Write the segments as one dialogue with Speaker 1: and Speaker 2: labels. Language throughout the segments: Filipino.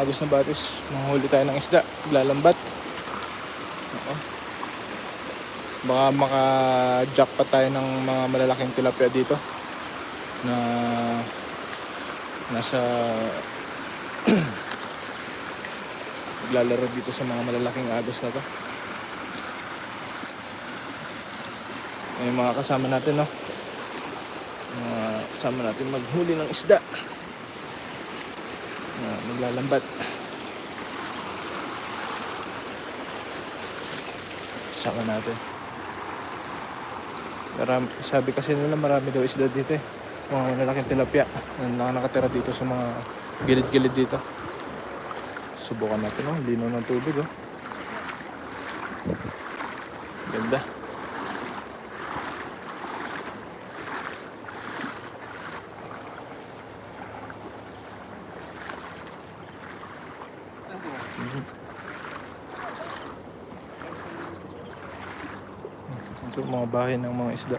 Speaker 1: Agos na batis, manghuli tayo ng isda, lalambat. Oo. Baka maka-jackpot tayo ng mga malalaking tilapia dito na nasa naglalaro dito sa mga malalaking agos na to. Yung mga kasama natin, no? Mga kasama natin maghuli ng isda. Na maglalambat. Sama natin. Marami, sabi kasi nila marami daw isda dito eh. Mga malalaking tilapia na nakatira dito sa mga gilid-gilid dito. Subukan natin oh, lino ng tubig oh. Ganda. Ito mga bahay ng mga isda.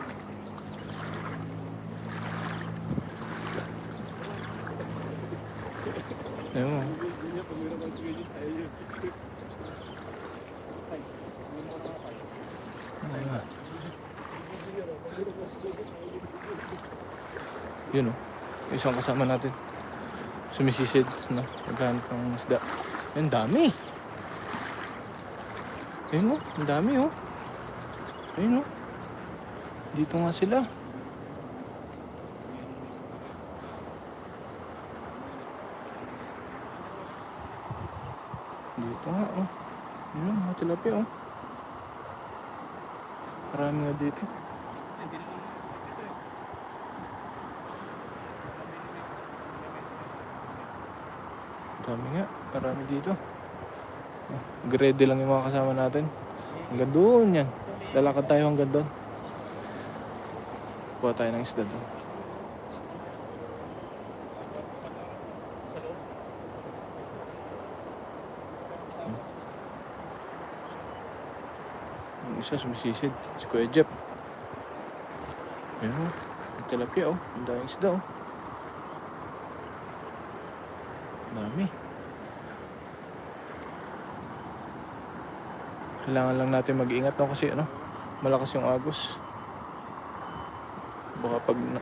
Speaker 1: Ayun. Ayun. Yun o. Yung Isang kasama natin. Sumisisid. No? Naghahanap ng isda. Ang dami. Ayun o. Ang dami o. Ayun o. Dito nga sila. Dito nga oh. Ayun, mga tilapia oh. Marami nga dito. Dami nga, marami dito. Oh, Grade lang yung mga kasama natin. Hanggang doon yan. Lalakad tayo hanggang doon. Kuha tayo ng isda doon. Yung isa sumisisid. Si Kuya Jeff. Ayun oh. Ang tilapia oh. Ang daming isda oh. Dami. Kailangan lang natin mag-ingat no kasi ano, malakas yung agos. Baka pag na,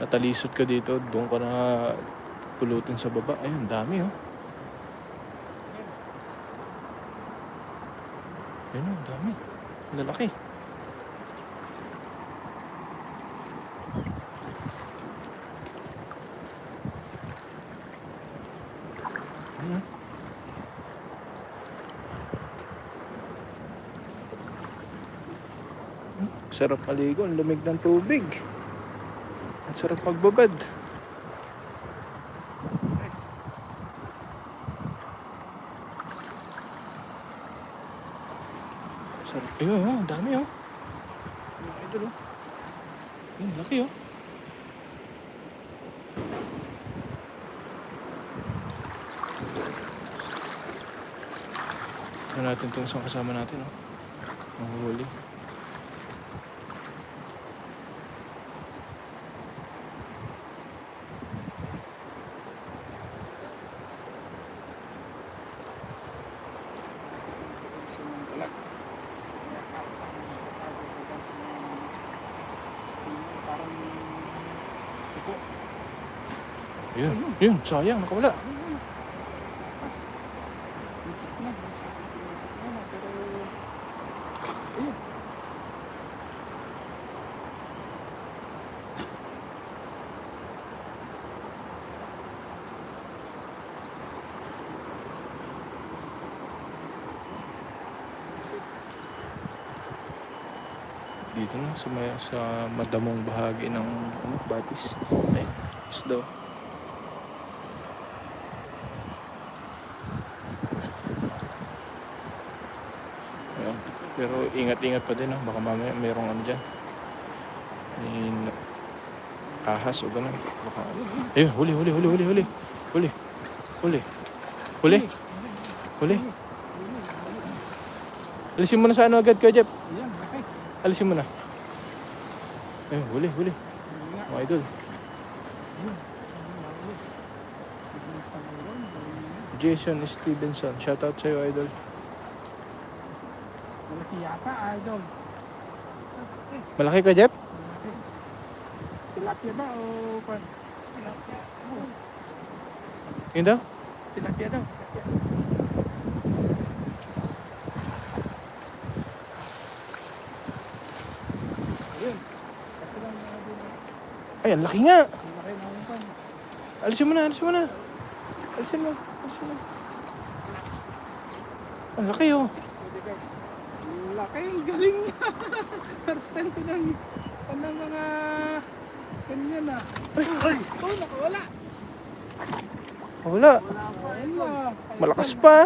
Speaker 1: natalisod ka dito, doon ka na pulutin sa baba. Ayun, dami oh. Ayun oh, dami. Lalaki. Sarap maligo, ang lamig ng tubig. Ang sarap magbabad. Sarap. Ayun, oh, ang dami oh. Yung idol oh. Ayun, laki oh. Tignan natin itong isang kasama natin oh. Mahuhuli. Yun, yun, sayang, nakawala. Dito na sa, may, sa madamong bahagi ng ano, batis. Ay, isda. Ayan. Pero ingat-ingat pa din, no? baka mamaya mayroong ano dyan. Na- ahas o ganun. Baka, ayun, huli, huli, huli, huli, huli. Huli. Huli. Huli. Huli. Alisin mo na sa ano agad, Kuya Jeff. Alisin mo na. Ayun, huli, huli. Mga idol. Jason Stevenson. Shoutout sa'yo, idol.
Speaker 2: Malaki yata, idol.
Speaker 1: Malaki ka, Jeff?
Speaker 2: Malaki. Tilapia ba o? Tilapia.
Speaker 1: Yun daw?
Speaker 2: tilapia daw. Tilapia. Ayun. Kasi lang uh, din,
Speaker 1: Ay, ang laki nga. Alisin mo na, alisin mo na. Alisin mo, alisin mo. Ang laki, oh.
Speaker 2: Pwede. Laki, ang galing niya. First time ko nang ng mga ganyan ah. Ay, ay, oh, nakawala.
Speaker 1: Wala.
Speaker 2: Lang.
Speaker 1: Malakas pa.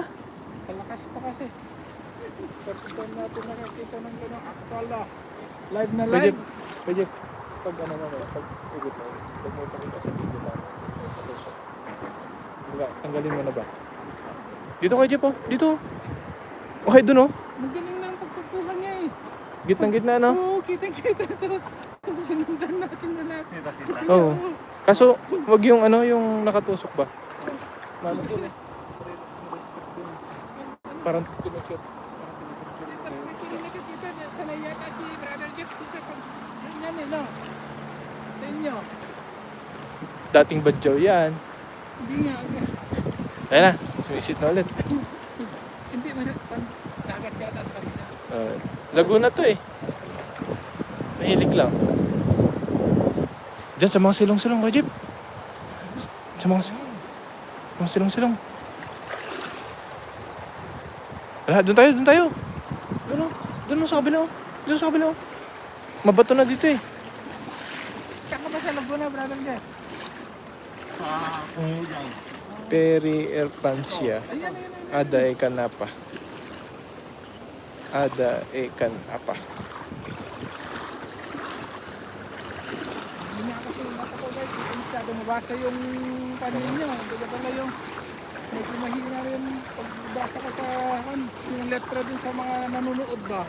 Speaker 2: Malakas pa kasi. First time natin nakakita ng ganun actual na. Live na
Speaker 1: Pwede,
Speaker 2: live.
Speaker 1: pwede, pag ano na kaya, pag ikot mo, pag mo pakita sa video na, Baga, tanggalin mo na ba? Dito kay Jeff, oh. Dito. Okay, dun, oh.
Speaker 2: Ang galing na ang pagkukuha niya eh.
Speaker 1: Gitnang gitna, no?
Speaker 2: Oo, kita-kita. Tapos sinundan natin na lahat.
Speaker 1: Oo. Kaso, wag yung ano, yung nakatusok ba? Eh. Parang
Speaker 2: rin nakikita niya. Sanay yata si Brother Jeff doon sa pag... Ganyan eh, no? Sa inyo.
Speaker 1: Dating badyaw yan.
Speaker 2: Hindi nga.
Speaker 1: Ayan na, sumisit na ulit.
Speaker 2: Hindi, mar- pan- dagat yata sa kanila.
Speaker 1: Uh, Laguna to eh. Mahilig lang. Diyan sa mga silong-silong ka, Jeep. Sa mga, sil- mga silong-silong. Wala, doon tayo, doon tayo. Doon o, doon o sa kabila o. Doon sa kabila. Mabato na dito eh.
Speaker 2: Sa Laguna, Brother Jeff?
Speaker 1: Peri Erpancia.
Speaker 2: Ayan, ayan, ayan.
Speaker 1: Ada e kanapa. Ada e kanapa.
Speaker 2: Hindi nga kasi mata ko guys, hindi masyado mabasa yung panin nyo. Hindi pala yung medyo mahina rin pagbasa ko sa kan, yung letra din sa mga nanonood ba.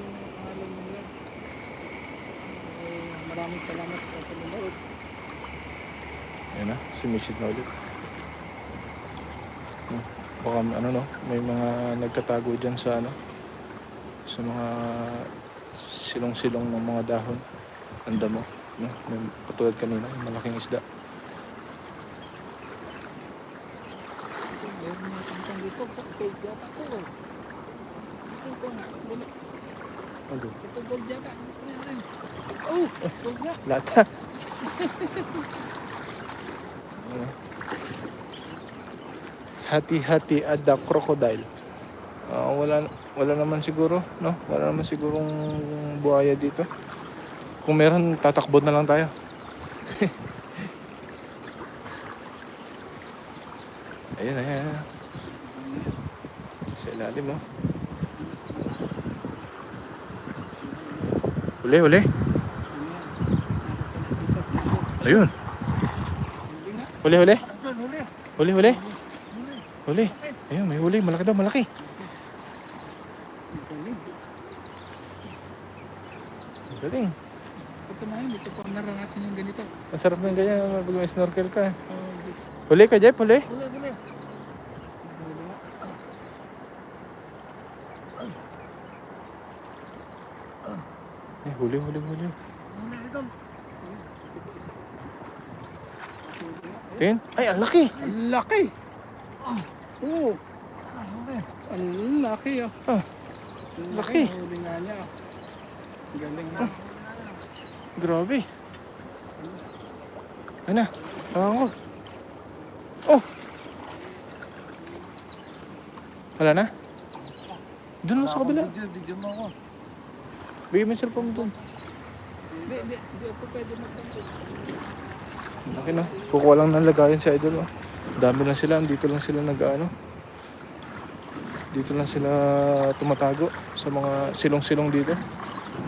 Speaker 2: Mga pangalan nila. Eh, maraming salamat sa panonood.
Speaker 1: Ayan na, sumisid na ulit. Hmm, Baka ano no, may mga nagtatago dyan sa ano, sa mga silong-silong ng mga dahon. Ang damo. No? May, katulad kanina, yung malaking isda.
Speaker 2: Meron mga kantang dito, page yata to. Ito nga, balik.
Speaker 1: Ano?
Speaker 2: Gold yata. Meron. Oh, gold nga.
Speaker 1: Lata. Hati-hati ada crocodile. Ah, wala wala naman siguro, no? Wala naman sigurong buhaya dito. Kung meron, tatakbo na lang tayo. ayun, ayun, ayun. Sa ilalim, no? Huli, huli. Ayun. Huli, huli.
Speaker 2: Huli.
Speaker 1: Huli, huli. Ayun, may huli. Malaki daw, malaki.
Speaker 2: Galing.
Speaker 1: Ang.
Speaker 2: Ito na yun, ito pa naranasan yung ganito.
Speaker 1: Masarap ng ganyan pag may snorkel ka. Huli ka, Jeff. Huli,
Speaker 2: huli. Huli nga.
Speaker 1: Eh, huli, huli, huli. Tingin. Ay, ang laki.
Speaker 2: Ang laki. Oh. Ang laki ah.
Speaker 1: Ah,
Speaker 2: Ang
Speaker 1: laki.
Speaker 2: Huli nga niya. ah. Galing na.
Speaker 1: Grabe. Ano na? Tawa ko. Oh! Wala na? Doon sa kabila.
Speaker 2: Video mo ako.
Speaker 1: Bigyan mo yung cellphone doon.
Speaker 2: Hindi, hindi. Hindi ako pwede magtanggol.
Speaker 1: Laki na. Kukuha lang ng lagayan sa idol. Oh. Dami lang sila. Dito lang sila nag ano. Dito lang sila tumatago sa mga silong-silong dito.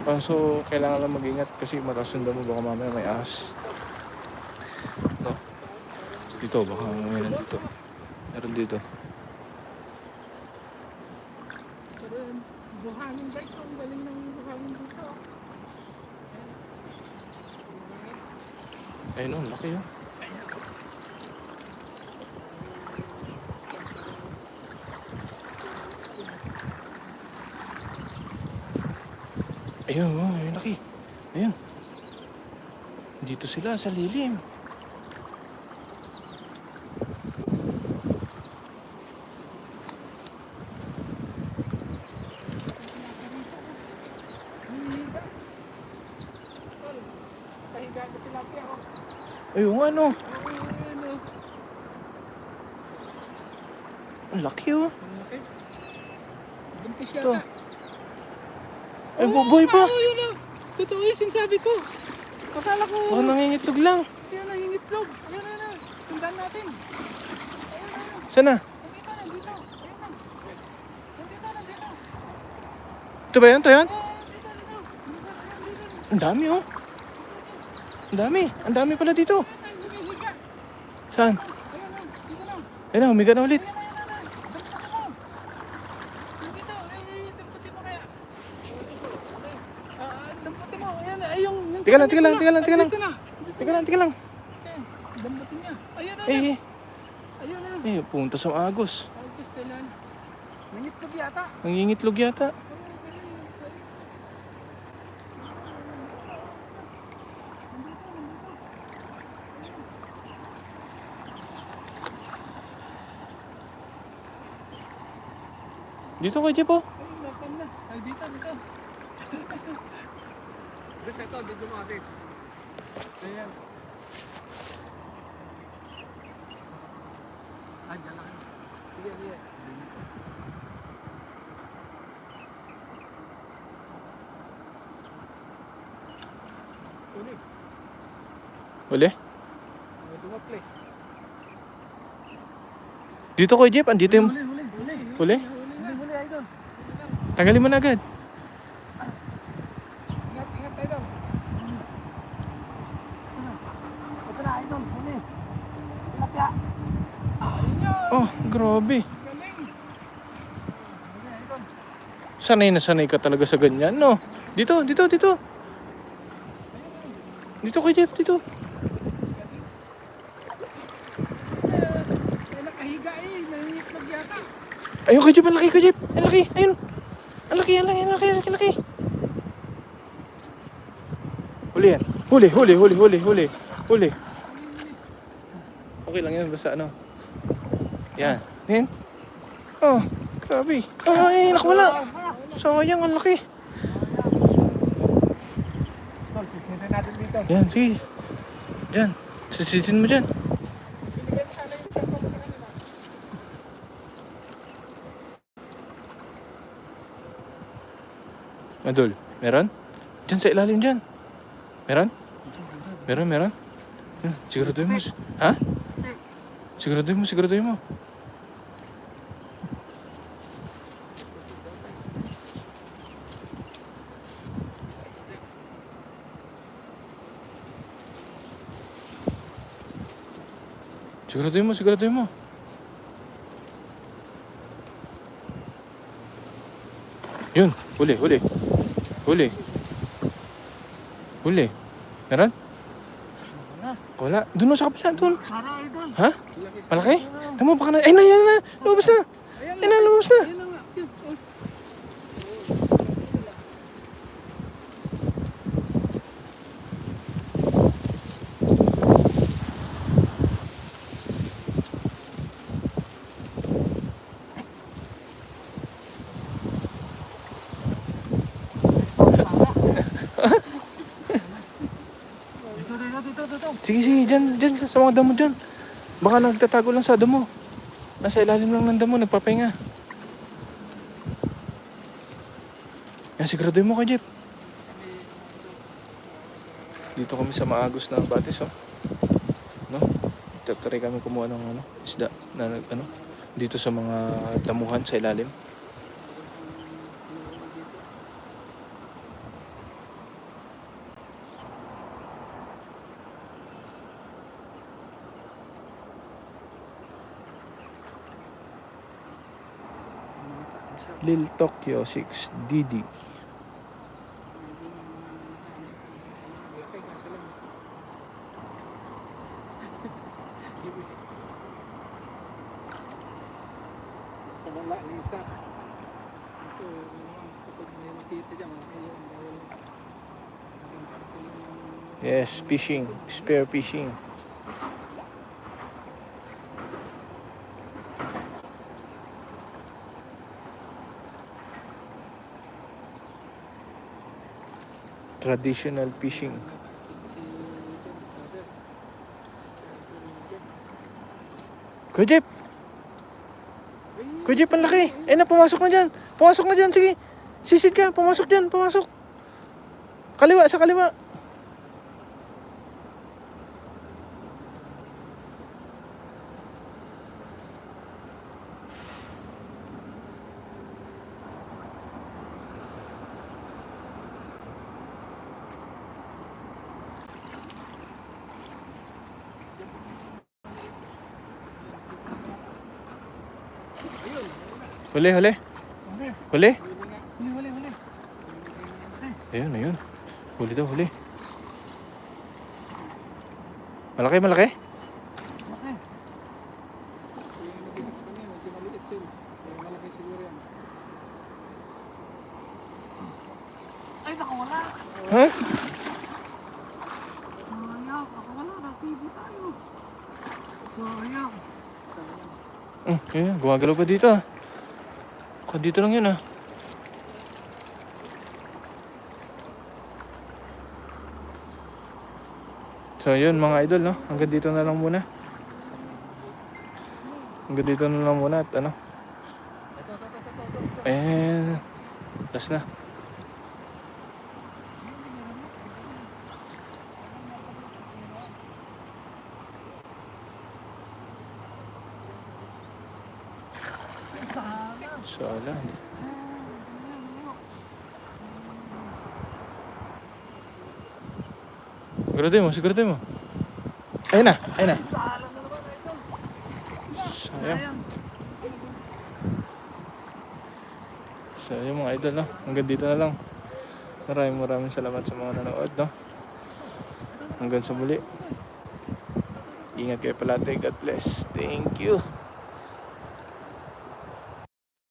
Speaker 1: Ah, so, kailangan lang mag-ingat kasi mataas yung damo. Baka mamaya may ahas. No? Dito, baka may nandito. Meron dito.
Speaker 2: Ayun, buhangin guys. Ang galing ng buhangin dito.
Speaker 1: Ayun oh, o, laki yun. Ayun, oh, ayun, laki. Ayun. Dito sila sa lilim.
Speaker 2: Na tilapia ako.
Speaker 1: Ayun, ano?
Speaker 2: Ano.
Speaker 1: Ang laki oh.
Speaker 2: Ang laki. Buntis
Speaker 1: Ito. Ay,
Speaker 2: Oo,
Speaker 1: bubuhay pa.
Speaker 2: Oo, yun na. Totoo yung sinasabi ko. Akala ko,
Speaker 1: Oh, nangingitlog lang.
Speaker 2: yun ang hingitlog. Ayun na, na. Sundan natin. Ayun na, na.
Speaker 1: Sana?
Speaker 2: Nandito, nandito. Ayun na. Nandito, nandito.
Speaker 1: Ito ba yun? Ito yun? Ang dami oh. Ang dami. Ang dami pala dito.
Speaker 2: Ayun.
Speaker 1: Saan?
Speaker 2: Ayun na, dito na.
Speaker 1: Ayun ulit.
Speaker 2: Ayun ayun. Ayun
Speaker 1: Teka lang, teka lang, teka lang, teka lang. Teka lang, teka lang.
Speaker 2: Ayun, Damputin niya. Ayun na,
Speaker 1: Eh,
Speaker 2: ayun na.
Speaker 1: eh, punta sa agos.
Speaker 2: Ay, gusto na. Nangitlog yata.
Speaker 1: Nangingitlog yata. Dito kay Jepo.
Speaker 2: Ay, lapam na. Ay, dito, dito. Bes, ito, dito mo, Atis. Ayan. Ah, dyan lang. Sige, sige. Uli.
Speaker 1: Uli.
Speaker 2: Ito mo, please.
Speaker 1: Dito kay Jep. Andito yung...
Speaker 2: Uli, uli, uli.
Speaker 1: Uli? Tanggalin mo na agad.
Speaker 2: Ingat, ingat, idol. Ito na, idol. Uli. Tilapia.
Speaker 1: Oh, grabe. Sanay na sanay ka talaga sa ganyan, no? Dito, dito, dito. Dito kay Jeff, dito.
Speaker 2: Eh.
Speaker 1: Ayun kay Jeff, ang laki kay Jeff. Ang laki, ayun. Ang laki, ang laki, ang laki, ang laki, laki. Huli yan. Huli, huli, huli, huli, huli. Huli. Okay lang yan, basta ano. Yan. Yan. Oh, grabe. Oh, ay, nakawala. Sayang, ang laki. Yan, sige. Diyan. Sisitin mo dyan.
Speaker 2: Binigyan sana yung cellphone sa kanila.
Speaker 1: Madul, meron? Diyan sa ilalim dyan. Meron? Meron, meron? Siguraduhin mo. Ha? Siguraduhin mo, siguraduhin mo. Siguraduhin mo, siguraduhin mo. Yun, huli, huli. Huli. Huli. Meron?
Speaker 2: Wala.
Speaker 1: Doon sa kapila, doon. Ha? Malaki? Tama, baka na. Ay, na, yan na. Lumabas na.
Speaker 2: Ayan
Speaker 1: Ay, na, lumabas na.
Speaker 2: Ayan na nga. Yun, oh. Dito, dito, dito, dito.
Speaker 1: Sige, sige. Dyan, dyan. Sa, mga damo dyan. Baka nagtatago lang sa damo. Nasa ilalim lang ng damo. Nagpapahinga. Yan, siguraduhin mo kay Jeff. Dito kami sa maagos na batis, oh. No? Tatry kami kumuha ng ano, isda na ano, dito sa mga damuhan sa ilalim. Lil Tokyo 6DD.
Speaker 2: Wala ni isa. Ito, kapag may makita dyan,
Speaker 1: Yes, fishing, spear fishing. Traditional fishing. Kuya Jeep, ang laki! Eh na, pumasok na dyan! Pumasok na dyan, sige! Sisid ka, pumasok dyan, pumasok! Kaliwa, sa kaliwa! Huli, huli!
Speaker 2: Okay.
Speaker 1: Huli!
Speaker 2: Huli, huli, huli.
Speaker 1: Ayun, ayun. Huli daw, huli. Malaki, malaki?
Speaker 2: Okay. Malaki. Ay, nakawala!
Speaker 1: Ha?
Speaker 2: Sayang, ako wala, nag-TV tayo. Sayang. Sayang.
Speaker 1: Mm, ayun, gumagalaw pa dito ah. Dito lang yun ah. So yun mga idol no, hanggang dito na lang muna. Hanggang dito na lang muna at ano. Eh, last na. So, wala. Siguraduhin mo, siguraduhin mo. Ayun na, ayun na. Sayang. So, yung mga idol, no? Hanggang dito na lang. Maraming maraming salamat sa mga nanood, no? Hanggang sa muli. Ingat kayo palagi. God bless. Thank you.